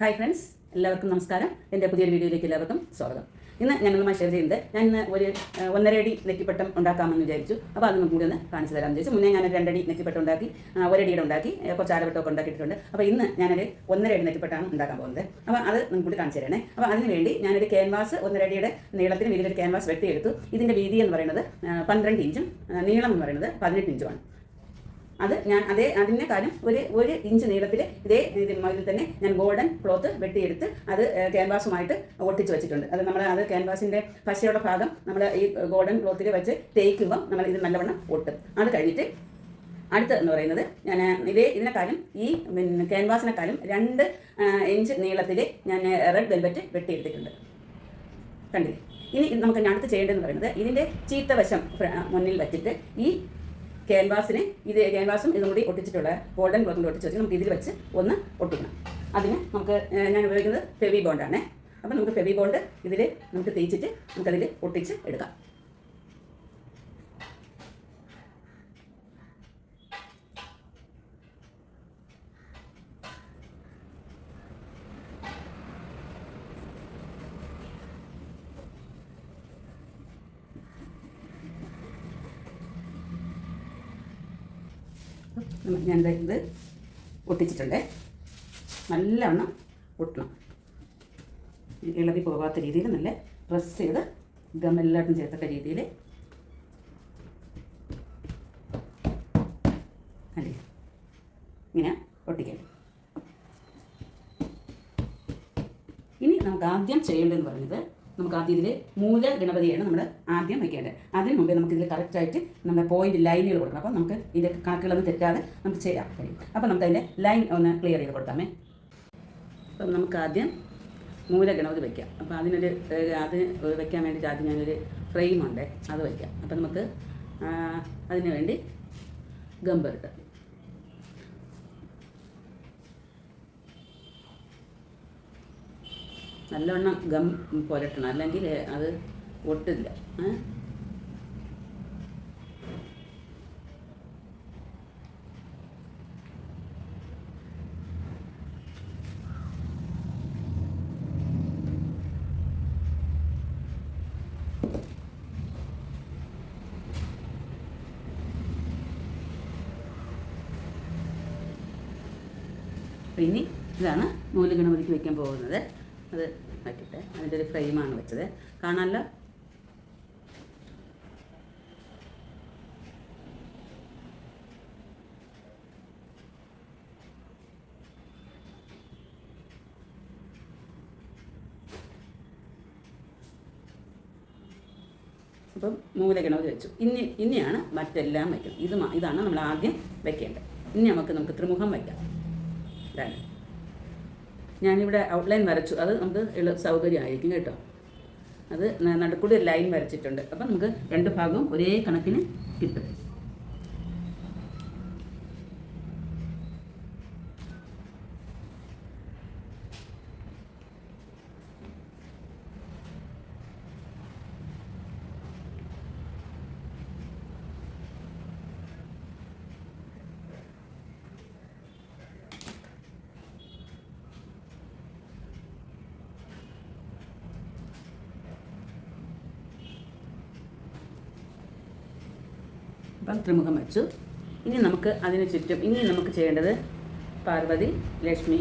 Hi friends എല്ലാവർക്കും നമസ്കാരം. എന്റെ പുതിയൊരു വീഡിയോയിലേക്ക് എല്ലാവർക്കും സ്വാഗതം. ഇന്ന് ഞങ്ങളുമായി ഷെയർ ചെയ്യുന്നത് ഞാൻ ഇന്ന് ഒരു ഒന്നര അടി നെറ്റിപ്പട്ടം ഉണ്ടാക്കാമെന്ന് വിചാരിച്ചു. അപ്പോൾ അത് കൂടി ഒന്ന് കാണിച്ചു തരാമെന്ന് വിചാരിച്ചു മുന്നേ ഞാനൊരു രണ്ടടി നെറ്റിപ്പട്ടം ഉണ്ടാക്കി ഒരടിയുടെ ഉണ്ടാക്കി കുറച്ച് ആലവട്ടമൊക്കെ ഉണ്ടാക്കിയിട്ടുണ്ട്. അപ്പോൾ ഇന്ന് ഞാനൊരു ഒന്നര അടി നെറ്റിപ്പട്ടാണ് ഉണ്ടാക്കാൻ പോകുന്നത്. അപ്പോൾ അത് നിങ്ങൾക്ക് കൂടി കാണിച്ചു തരണേ. അപ്പോൾ അതിന് വേണ്ടി ഞാനൊരു ക്യാൻവാസ് ഒന്നര അടിയുടെ നീളത്തിന് വീതിയിലൊരു ക്യാൻവാസ് വെട്ടിയെടുത്തു. ഇതിന്റെ വീതി എന്ന് പറയുന്നത് പന്ത്രണ്ട് ഇഞ്ചും നീളം എന്ന് പറയുന്നത് പതിനെട്ട് ഇഞ്ചുമാണ് അത് ഞാൻ അതേ അതിന്റെ കാര്യം ഒരു ഒരു ഇഞ്ച് നീളത്തിൽ ഇതേ ഇതിൽ തന്നെ ഞാൻ ഗോൾഡൻ ക്ലോത്ത് വെട്ടിയെടുത്ത് അത് ക്യാൻവാസുമായിട്ട് ഒട്ടിച്ച് വെച്ചിട്ടുണ്ട്. അത് നമ്മൾ അത് ക്യാൻവാസിന്റെ പശയുടെ ഭാഗം നമ്മൾ ഈ ഗോൾഡൻ ക്ലോത്തിൽ വെച്ച് തേക്കുമ്പം നമ്മൾ ഇത് നല്ലവണ്ണം ഒട്ടും. അത് കഴിഞ്ഞിട്ട് അടുത്ത് എന്ന് പറയുന്നത് ഞാൻ ഇതേ ഇതിനെക്കാളും ഈ പിന്നെ ക്യാൻവാസിനെക്കാളും രണ്ട് ഇഞ്ച് നീളത്തിൽ ഞാൻ റെഡ് വെൽവെറ്റ് വെട്ടിയെടുത്തിട്ടുണ്ട്. കണ്ടില്ലേ? ഇനി നമുക്ക് ഞാൻ അടുത്ത് ചെയ്യേണ്ടതെന്ന് പറയുന്നത് ഇതിന്റെ ചീത്ത വശം മുന്നിൽ വെച്ചിട്ട് ഈ ക്യാൻവാസിനെ ഇത് ക്യാൻവാസും ഇതും കൂടി ഒട്ടിച്ചിട്ടുള്ള ഗോൾഡൻ കൂടി ഒട്ടിച്ച് വെച്ച് നമുക്ക് ഇതിൽ വെച്ച് ഒന്ന് ഒട്ടിക്കണം. അതിന് നമുക്ക് ഞാൻ ഉപയോഗിക്കുന്നത് ഫെവി ബോണ്ടാണ് അപ്പം നമുക്ക് ഫെവി ബോണ്ട് ഇതിൽ നമുക്ക് തേച്ചിട്ട് നമുക്കതിൽ ഒട്ടിച്ച് എടുക്കാം. അപ്പം ഞാൻ ഇത് ഒട്ടിച്ചിട്ടുണ്ട് നല്ലവണ്ണം ഒട്ടണം ഇളകി പോകാത്ത രീതിയിൽ നല്ല പ്രസ് ചെയ്ത് ഗമെല്ലാട്ടും ചേർത്തക്ക രീതിയിൽ. അല്ലേ? ഇങ്ങനെ ഒട്ടിക്കാം ഇനി നമുക്ക് ആദ്യം ചെയ്യേണ്ടതെന്ന് പറയുന്നത് നമുക്ക് ആദ്യം ഇതിൽ മൂല ഗണപതിയാണ് നമ്മൾ ആദ്യം വയ്ക്കേണ്ടത് അതിന് മുമ്പേ നമുക്ക് ഇതിൽ കറക്റ്റായിട്ട് നമ്മുടെ പോയിന്റ് ലൈനുകൾ കൊടുക്കണം. അപ്പോൾ നമുക്ക് ഇതിന്റെ കണക്കുകളൊന്നും തെറ്റാതെ നമുക്ക് ചെയ്യാൻ കഴിയും. അപ്പോൾ നമുക്ക് അതിന്റെ ലൈൻ ഒന്ന് ക്ലിയർ ചെയ്ത് കൊടുക്കാമേ അപ്പം നമുക്ക് ആദ്യം മൂല ഗണപതി വയ്ക്കാം അപ്പോൾ അതിനൊരു അത് വയ്ക്കാൻ വേണ്ടിയിട്ട് ആദ്യം ഞാനൊരു ഫ്രെയിമുണ്ട് അത് വയ്ക്കാം അപ്പം നമുക്ക് അതിന് വേണ്ടി ഗമ്പറിട്ട് നല്ലവണ്ണം ഗം പുരട്ടണം. അല്ലെങ്കിൽ അത് ഒട്ടില്ല? ഇനി ഇതാണ് നൂൽ ഗണപതിക്ക് വെക്കാൻ പോകുന്നത്. അത് വെക്കട്ടെ. അതിന്റെ ഒരു ഫ്രെയിമാണ് വെച്ചത്. കാണാനല്ല അപ്പം മൂലകിണവ് വെച്ചു. ഇനി ഇനിയാണ് മറ്റെല്ലാം വയ്ക്കുന്നത് ഇത് ഇതാണ് നമ്മൾ ആദ്യം വെക്കേണ്ടത്. ഇനി നമുക്ക് നമുക്ക് ത്രിമുഖം വയ്ക്കാം ഇതാണ്. ഞാനിവിടെ ഔട്ട്ലൈൻ വരച്ചു. അത് നമുക്ക് എളു സൗകര്യമായിരിക്കും കേട്ടോ. അത് നടുക്കൂടി ലൈൻ വരച്ചിട്ടുണ്ട്. അപ്പം നമുക്ക് രണ്ട് ഭാഗവും ഒരേ കണക്കിന് കിട്ടും. അപ്പം ത്രിമുഖം വെച്ചു. ഇനി നമുക്ക് അതിന് ചുറ്റും ഇനി നമുക്ക് ചെയ്യേണ്ടത് പാർവതി ലക്ഷ്മി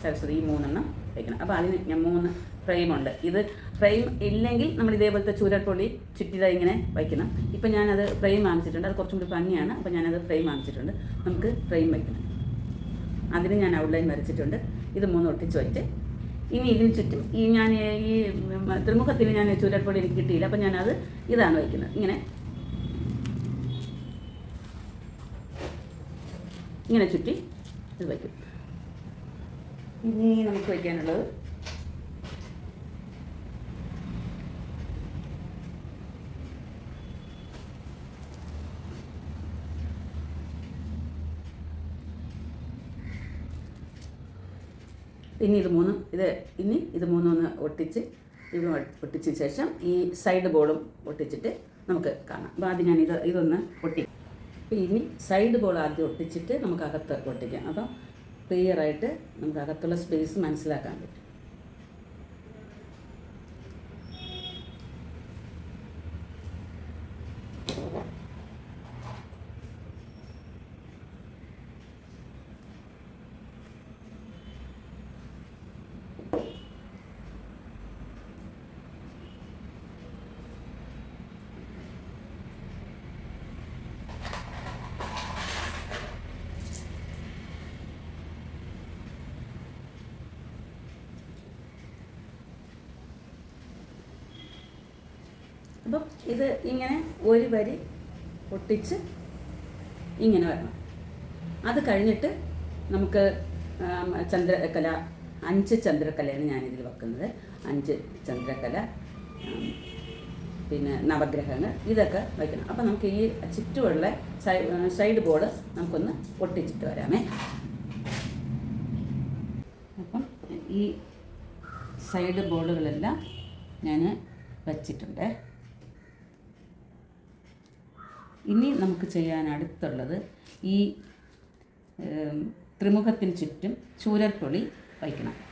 സരസ്വതി ഈ മൂന്നെണ്ണം വയ്ക്കണം അപ്പോൾ അതിന് ഞാൻ മൂന്ന് ഫ്രെയിമുണ്ട് ഇത് ഫ്രെയിം ഇല്ലെങ്കിൽ നമ്മൾ ഇതേപോലത്തെ ചൂരപ്പൊള്ളി ചുറ്റിത ഇങ്ങനെ വയ്ക്കണം. ഇപ്പം ഞാനത് ഫ്രെയിം വാങ്ങിച്ചിട്ടുണ്ട് അത് കുറച്ചും കൂടി ഭംഗിയാണ്. അപ്പോൾ ഞാനത് ഫ്രെയിം വാങ്ങിച്ചിട്ടുണ്ട് നമുക്ക് ഫ്രെയിം വയ്ക്കണം അതിന് ഞാൻ ഔട്ട്ലൈൻ വരച്ചിട്ടുണ്ട്. ഇത് മൂന്ന് ഒട്ടിച്ച് വെച്ച്. ഇനി ഇതിന് ചുറ്റും ഈ ഞാൻ ഈ ത്രിമുഖത്തിന് ഞാൻ ചൂരപ്പൊടി എനിക്ക് കിട്ടിയില്ല. അപ്പം ഞാനത് ഇതാണ് വയ്ക്കുന്നത്. ഇങ്ങനെ ഇങ്ങനെ ചുറ്റി ഇത് വയ്ക്കും. ഇനി നമുക്ക് വയ്ക്കാനുള്ളത് ഇനി ഇത് മൂന്നും ഇത് ഇനി ഇത് മൂന്നും ഒന്ന് ഒട്ടിച്ച് ഇത് ഒട്ടിച്ച ശേഷം ഈ സൈഡ് ബോളും ഒട്ടിച്ചിട്ട് നമുക്ക് കാണാം. അപ്പോൾ ആദ്യം ഇത് ഇതൊന്ന് ഒട്ടി ഇനി സൈഡ് ബോൾ ആദ്യം ഒട്ടിച്ചിട്ട് നമുക്ക് അകത്ത് ഒട്ടിക്കാം അപ്പം ക്ലിയറായിട്ട് നമുക്ക് അകത്തുള്ള സ്പേസ് മനസ്സിലാക്കാൻ പറ്റും. അപ്പം ഇത് ഇങ്ങനെ ഒരു വരി ഒട്ടിച്ച് ഇങ്ങനെ വരണം. അത് കഴിഞ്ഞിട്ട് നമുക്ക് ചന്ദ്രകല അഞ്ച് ചന്ദ്രകലയാണ് ഞാനിതിൽ വെക്കുന്നത്. അഞ്ച് ചന്ദ്രകല പിന്നെ നവഗ്രഹങ്ങൾ ഇതൊക്കെ വയ്ക്കണം. അപ്പം നമുക്ക് ഈ ചുറ്റുമുള്ള സൈഡ് ബോർഡ് നമുക്കൊന്ന് ഒട്ടിച്ചിട്ട് വരാമേ. അപ്പം ഈ സൈഡ് ബോർഡുകളെല്ലാം ഞാൻ വച്ചിട്ടുണ്ട്. ഇനി നമുക്ക് ചെയ്യാൻ അടുത്തുള്ളത് ഈ ത്രിമുഖത്തിന് ചുറ്റും ചൂരൽപ്പൊളി വയ്ക്കണം.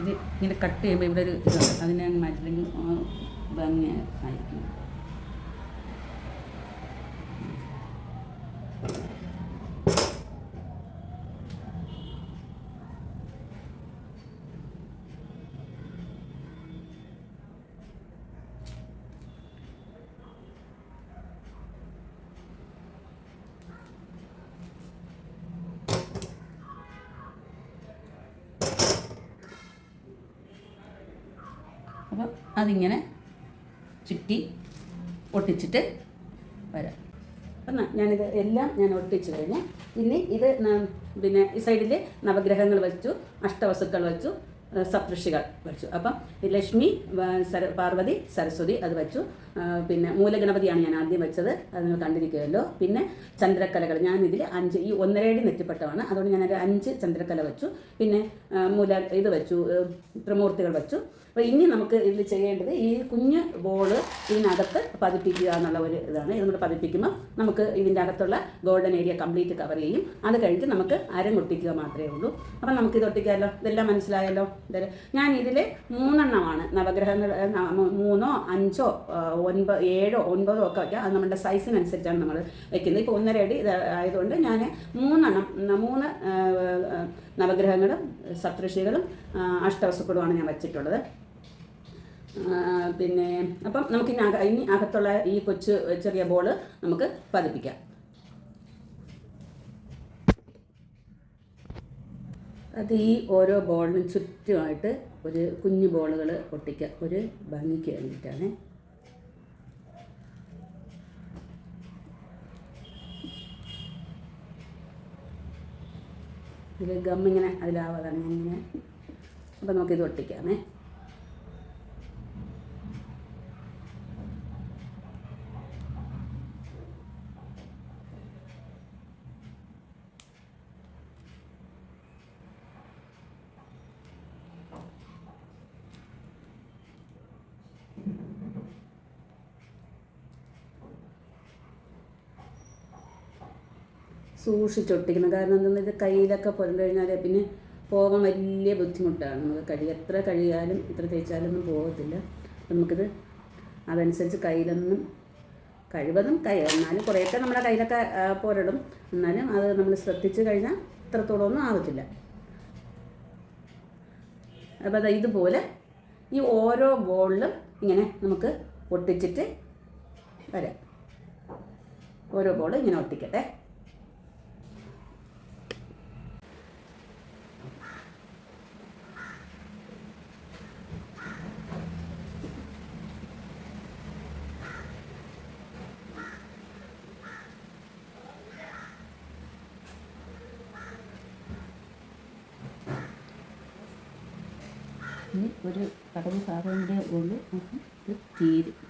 ഇത് ഇങ്ങനെ കട്ട് ചെയ്യുമ്പോൾ ഇവിടെ ഒരു അതിനെ മാറ്റില്ലെങ്കിൽ ആ ഭംഗി ആയിരിക്കും. അപ്പം അതിങ്ങനെ ചുറ്റി ഒട്ടിച്ചിട്ട് വരാം. അപ്പം ഞാനിത് എല്ലാം ഞാൻ ഒട്ടിച്ചു കഴിഞ്ഞ്. ഇനി ഇത് പിന്നെ ഈ സൈഡിൽ നവഗ്രഹങ്ങൾ വെച്ചു അഷ്ടവസ്തുക്കൾ വെച്ചു സപ്തഋഷികൾ വെച്ചു അപ്പം ലക്ഷ്മി സര പാർവതി സരസ്വതി അത് വെച്ചു പിന്നെ മൂലഗണപതിയാണ് ഞാൻ ആദ്യം വെച്ചത്. അത് നിങ്ങൾ കണ്ടിരിക്കുമല്ലോ. പിന്നെ ചന്ദ്രക്കലകൾ. ഞാൻ ഇതിൽ അഞ്ച് ഈ ഒന്നരയടി നെറ്റിപ്പട്ടമാണ് അതുകൊണ്ട് ഞാനൊരു അഞ്ച് ചന്ദ്രക്കല വെച്ചു. പിന്നെ മൂല ഇത് വെച്ചു. ത്രിമൂർത്തികൾ വെച്ചു. അപ്പോൾ ഇനി നമുക്ക് ഇതിൽ ചെയ്യേണ്ടത് ഈ കുഞ്ഞ് ബോൾ ഇതിനകത്ത് പതിപ്പിക്കുക എന്നുള്ള ഒരു ഇതാണ്. ഇതും കൂടെ പതിപ്പിക്കുമ്പോൾ നമുക്ക് ഇതിന്റെ അകത്തുള്ള ഗോൾഡൻ ഏരിയ കംപ്ലീറ്റ് കവർ ചെയ്യും. അത് കഴിഞ്ഞ് നമുക്ക് അരങ്ങൊട്ടിക്കുക മാത്രമേ ഉള്ളൂ. അപ്പം നമുക്ക് ഇത് ഒട്ടിക്കാമല്ലോ? ഇതെല്ലാം മനസ്സിലായല്ലോ? ഇതെല്ലാം ഞാൻ ഇതിൽ മൂന്നെണ്ണമാണ് നവഗ്രഹങ്ങൾ മൂന്നോ അഞ്ചോ ഒൻപത് ഏഴോ ഒൻപതോ ഒക്കെ വയ്ക്കുക അത് നമ്മുടെ സൈസിനനുസരിച്ചാണ് നമ്മൾ വെക്കുന്നത്. ഇപ്പോൾ ഒന്നര അടി ആയതുകൊണ്ട് ഞാൻ മൂന്നെണ്ണം മൂന്ന് നവഗ്രഹങ്ങളും സപ്തഋഷികളും അഷ്ടവസുക്കളുമാണ് ഞാൻ വെച്ചിട്ടുള്ളത്. പിന്നെ അപ്പം നമുക്ക് ഇനി ഇനി അകത്തുള്ള ഈ കൊച്ചു ചെറിയ ബോൾ നമുക്ക് പതിപ്പിക്കാം. അത് ഈ ഓരോ ബോളിനും ചുറ്റുമായിട്ട് ഒരു കുഞ്ഞു ബോളുകൾ ഒട്ടിക്കുക ഒരു ഭംഗിക്ക് വേണ്ടിയിട്ടാണ്. ഇത് ഗമ്മിങ്ങനെ അതിലാവാതാണ് ഇങ്ങനെ. അപ്പം നമുക്കിത് ഒട്ടിക്കാമേ. സൂക്ഷിച്ചൊട്ടിക്കണം. കാരണം എന്താണെന്ന് ഇത് കയ്യിലൊക്കെ പുരണ്ടു കഴിഞ്ഞാൽ പിന്നെ പോകാൻ വലിയ ബുദ്ധിമുട്ടാണ്. നമുക്ക് കഴി എത്ര കഴിയാലും എത്ര തേച്ചാലൊന്നും പോകത്തില്ല. അപ്പം നമുക്കിത് അതനുസരിച്ച് കയ്യിലൊന്നും കഴിവതും കൈ എന്നാലും കുറേയൊക്കെ നമ്മുടെ കയ്യിലൊക്കെ പോരടും പുരടും. എന്നാലും അത് നമ്മൾ ശ്രദ്ധിച്ചു കഴിഞ്ഞാൽ ഇത്രത്തോളം ഒന്നും ആവത്തില്ല. അപ്പോൾ അത് ഇതുപോലെ ഈ ഓരോ ബോളിലും ഇങ്ങനെ നമുക്ക് ഒട്ടിച്ചിട്ട് വരാം. ഓരോ ബോൾ ഇങ്ങനെ ഒട്ടിക്കട്ടെ ഇനി ഒരു കടവ് ഭാഗം ഉള്ളൂ അപ്പം ഇത് തീരും.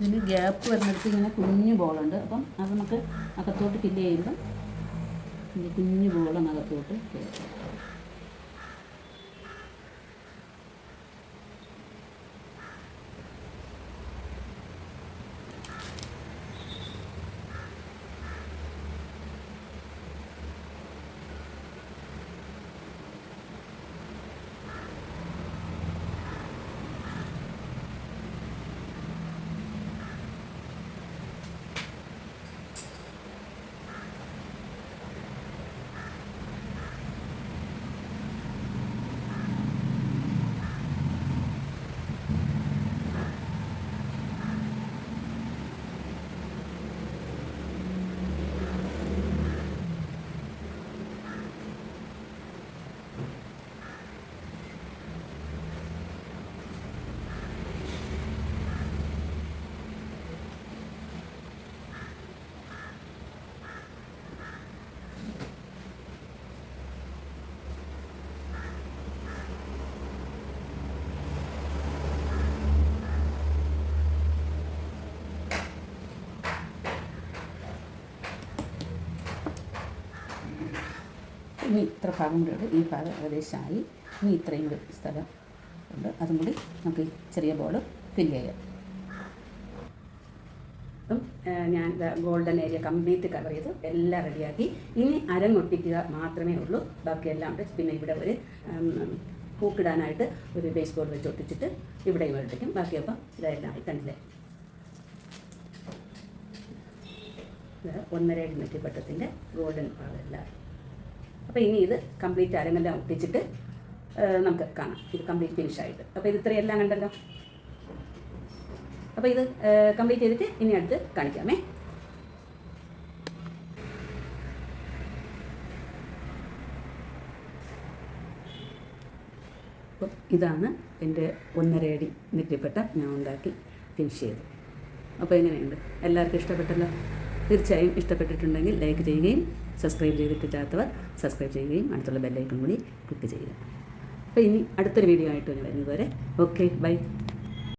ഇതിന് ഗ്യാപ്പ് വരുന്നിടത്ത് ഇങ്ങനെ കുഞ്ഞു ബോളുണ്ട്. അപ്പം അത് നമുക്ക് അകത്തോട്ട് ഫില്ല് ചെയ്യുമ്പം കുഞ്ഞു ബോളും അകത്തോട്ട് കയറ്റും ഇനി ഇത്ര ഭാഗം കൂടെ ഉള്ളൂ ഈ ഭാഗം ഏകദേശമായി. ഇനി ഇത്രയും കൂടി സ്ഥലം ഉണ്ട്. അതും കൂടി നമുക്ക് ചെറിയ ബോൾ ഫില്ല് ചെയ്യാം. അപ്പം ഞാൻ ഗോൾഡൻ ഏരിയ കംപ്ലീറ്റ് കവർ ചെയ്ത്. എല്ലാം റെഡിയാക്കി ഇനി അരങ്ങൊട്ടിക്കുക മാത്രമേ ഉള്ളൂ. ബാക്കിയെല്ലാം ഉണ്ട്. പിന്നെ ഇവിടെ ഒരു പൂക്കിടാനായിട്ട് ഒരു ബേസ് ബോർഡ് വെച്ച് ഒട്ടിച്ചിട്ട് ഇവിടെ ഒട്ടിക്കും. ബാക്കിയപ്പം ഇതെല്ലാം കണ്ടില്ലേ? ഒന്നര മെറ്റിപ്പട്ടത്തിന്റെ നെറ്റിപ്പട്ടത്തിന്റെ ഗോൾഡൻ ഭാഗമെല്ലാം അപ്പോൾ ഇനി ഇത് കംപ്ലീറ്റ് അരങ്ങെല്ലാം ഒട്ടിച്ചിട്ട് നമുക്ക് കാണാം. ഇത് കംപ്ലീറ്റ് ഫിനിഷ് ആയിട്ട്. അപ്പോൾ ഇത് ഇത്രയെല്ലാം കണ്ടല്ലോ? അപ്പോൾ ഇത് കംപ്ലീറ്റ് ചെയ്തിട്ട് ഇനി അടുത്ത് കാണിക്കാമേ. അപ്പോൾ ഇതാണ് എന്റെ ഒന്നര അടി നെറ്റിപ്പട്ട ഞാൻ ഉണ്ടാക്കി ഫിനിഷ് ചെയ്തു അപ്പോൾ എങ്ങനെയുണ്ട്? എല്ലാവർക്കും ഇഷ്ടപ്പെട്ടല്ലോ? തീർച്ചയായും ഇഷ്ടപ്പെട്ടിട്ടുണ്ടെങ്കിൽ ലൈക്ക് ചെയ്യുകയും സബ്സ്ക്രൈബ് ചെയ്തിട്ടില്ലാത്തവർ സബ്സ്ക്രൈബ് ചെയ്യുകയും അടുത്തുള്ള ബെല്ലൈക്കൺ കൂടി ക്ലിക്ക് ചെയ്യുക. അപ്പോൾ ഇനി അടുത്തൊരു വീഡിയോ ആയിട്ട് വരുന്നത് വരെ ഓക്കെ ബൈ